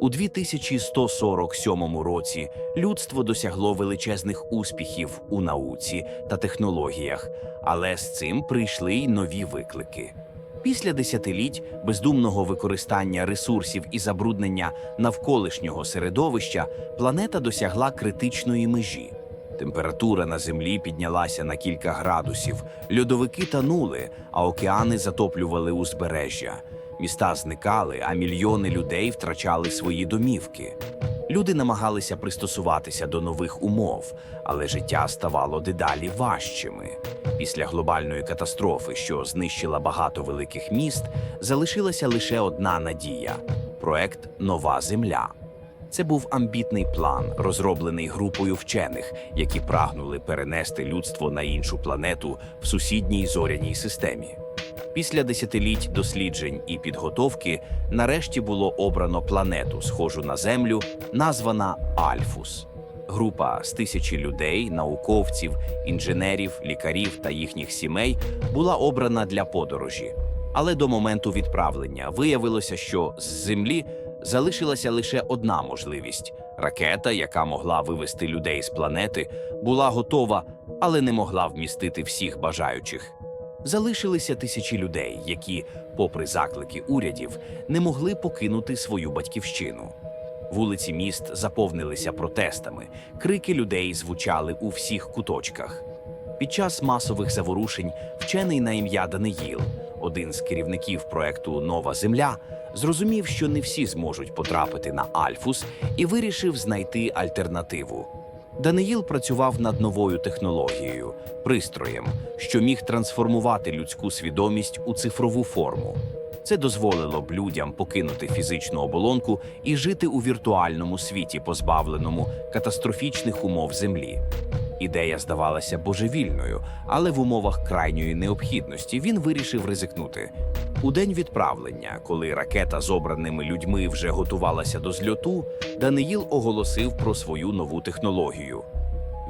У 2147 році людство досягло величезних успіхів у науці та технологіях, але з цим прийшли й нові виклики. Після десятиліть бездумного використання ресурсів і забруднення навколишнього середовища планета досягла критичної межі. Температура на землі піднялася на кілька градусів, льодовики танули, а океани затоплювали узбережжя. Міста зникали, а мільйони людей втрачали свої домівки. Люди намагалися пристосуватися до нових умов, але життя ставало дедалі важчими. Після глобальної катастрофи, що знищила багато великих міст, залишилася лише одна надія проект Нова Земля. Це був амбітний план, розроблений групою вчених, які прагнули перенести людство на іншу планету в сусідній зоряній системі. Після десятиліть досліджень і підготовки нарешті було обрано планету, схожу на Землю, названа Альфус. Група з тисячі людей, науковців, інженерів, лікарів та їхніх сімей була обрана для подорожі. Але до моменту відправлення виявилося, що з Землі залишилася лише одна можливість: ракета, яка могла вивести людей з планети, була готова, але не могла вмістити всіх бажаючих. Залишилися тисячі людей, які, попри заклики урядів, не могли покинути свою батьківщину. Вулиці міст заповнилися протестами, крики людей звучали у всіх куточках. Під час масових заворушень вчений на ім'я Даниїл, один з керівників проекту Нова Земля, зрозумів, що не всі зможуть потрапити на Альфус і вирішив знайти альтернативу. Даниїл працював над новою технологією, пристроєм, що міг трансформувати людську свідомість у цифрову форму. Це дозволило б людям покинути фізичну оболонку і жити у віртуальному світі, позбавленому катастрофічних умов Землі. Ідея здавалася божевільною, але в умовах крайньої необхідності він вирішив ризикнути. У день відправлення, коли ракета з обраними людьми вже готувалася до зльоту, Даниїл оголосив про свою нову технологію.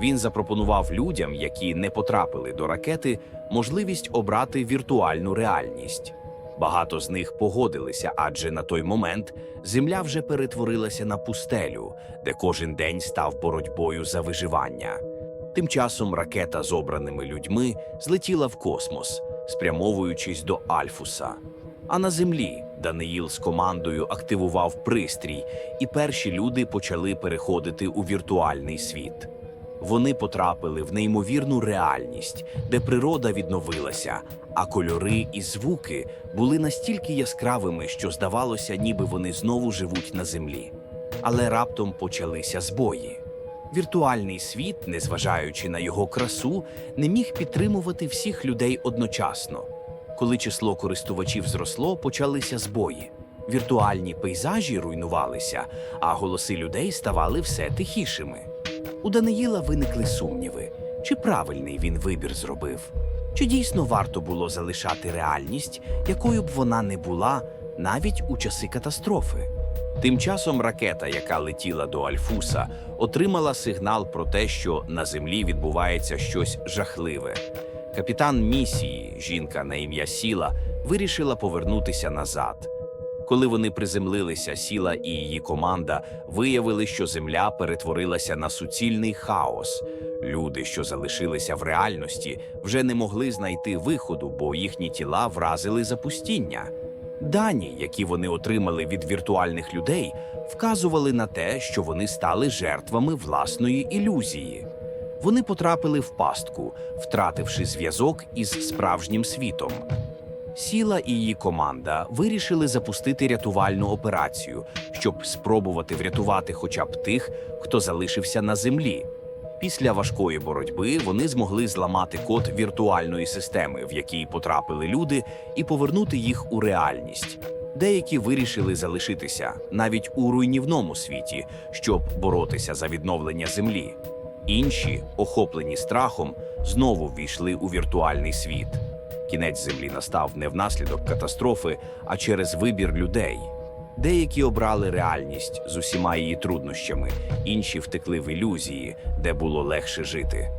Він запропонував людям, які не потрапили до ракети, можливість обрати віртуальну реальність. Багато з них погодилися, адже на той момент земля вже перетворилася на пустелю, де кожен день став боротьбою за виживання. Тим часом ракета з обраними людьми злетіла в космос, спрямовуючись до Альфуса. А на землі Даниїл з командою активував пристрій, і перші люди почали переходити у віртуальний світ. Вони потрапили в неймовірну реальність, де природа відновилася, а кольори і звуки були настільки яскравими, що здавалося, ніби вони знову живуть на землі. Але раптом почалися збої. Віртуальний світ, незважаючи на його красу, не міг підтримувати всіх людей одночасно. Коли число користувачів зросло, почалися збої. Віртуальні пейзажі руйнувалися, а голоси людей ставали все тихішими. У Даниїла виникли сумніви, чи правильний він вибір зробив, чи дійсно варто було залишати реальність, якою б вона не була, навіть у часи катастрофи. Тим часом ракета, яка летіла до Альфуса, отримала сигнал про те, що на землі відбувається щось жахливе. Капітан місії, жінка на ім'я Сіла, вирішила повернутися назад. Коли вони приземлилися, Сіла і її команда виявили, що земля перетворилася на суцільний хаос. Люди, що залишилися в реальності, вже не могли знайти виходу, бо їхні тіла вразили запустіння. Дані, які вони отримали від віртуальних людей, вказували на те, що вони стали жертвами власної ілюзії. Вони потрапили в пастку, втративши зв'язок із справжнім світом. Сіла і її команда вирішили запустити рятувальну операцію, щоб спробувати врятувати хоча б тих, хто залишився на землі. Після важкої боротьби вони змогли зламати код віртуальної системи, в якій потрапили люди, і повернути їх у реальність. Деякі вирішили залишитися навіть у руйнівному світі, щоб боротися за відновлення землі. Інші, охоплені страхом, знову ввійшли у віртуальний світ. Кінець землі настав не внаслідок катастрофи, а через вибір людей. Деякі обрали реальність з усіма її труднощами, інші втекли в ілюзії, де було легше жити.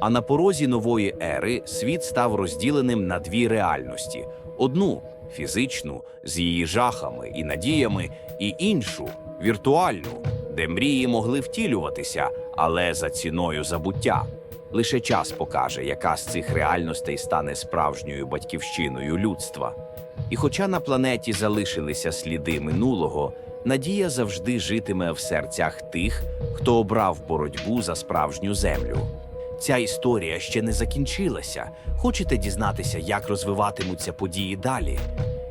А на порозі нової ери світ став розділеним на дві реальності: одну, фізичну з її жахами і надіями, і іншу віртуальну, де мрії могли втілюватися, але за ціною забуття. Лише час покаже, яка з цих реальностей стане справжньою батьківщиною людства. І хоча на планеті залишилися сліди минулого, надія завжди житиме в серцях тих, хто обрав боротьбу за справжню землю. Ця історія ще не закінчилася. Хочете дізнатися, як розвиватимуться події далі?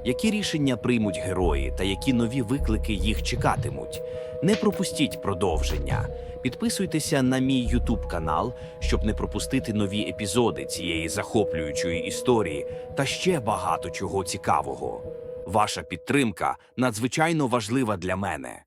Які рішення приймуть герої та які нові виклики їх чекатимуть? Не пропустіть продовження. Підписуйтеся на мій YouTube канал, щоб не пропустити нові епізоди цієї захоплюючої історії та ще багато чого цікавого. Ваша підтримка надзвичайно важлива для мене.